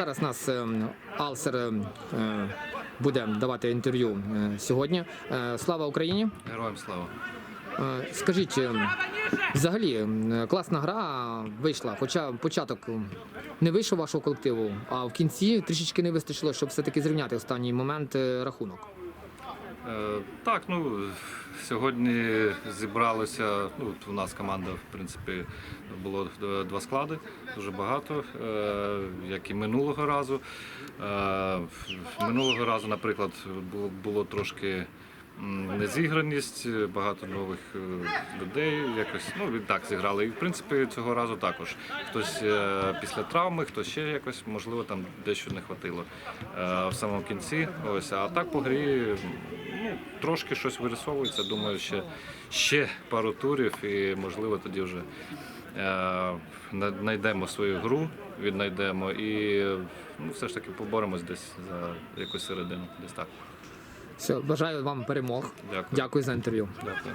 зараз нас е, Алсер е, буде давати інтерв'ю е, сьогодні. Слава Україні! Героям слава. Скажіть, взагалі класна гра вийшла, хоча початок не вийшов вашого колективу, а в кінці трішечки не вистачило, щоб все-таки зрівняти останній момент рахунок. Е, так, ну сьогодні зібралося. Ну, у нас команда, в принципі, було два склади, дуже багато, е, як і минулого разу. Е, минулого разу, наприклад, було, було трошки. Незіграність, багато нових е, людей якось ну відтак зіграли. І в принципі цього разу також. Хтось е, після травми, хтось ще якось, можливо, там дещо не хватило е, в самому кінці. Ось, а так по грі ну, трошки щось вирисовується. Думаю, ще, ще пару турів, і можливо тоді вже е, знайдемо свою гру, віднайдемо і ну, все ж таки поборемось десь за якусь середину. Десь так. Все, бажаю вам перемог. Дякую. Дякую за інтерв'ю. Дякую.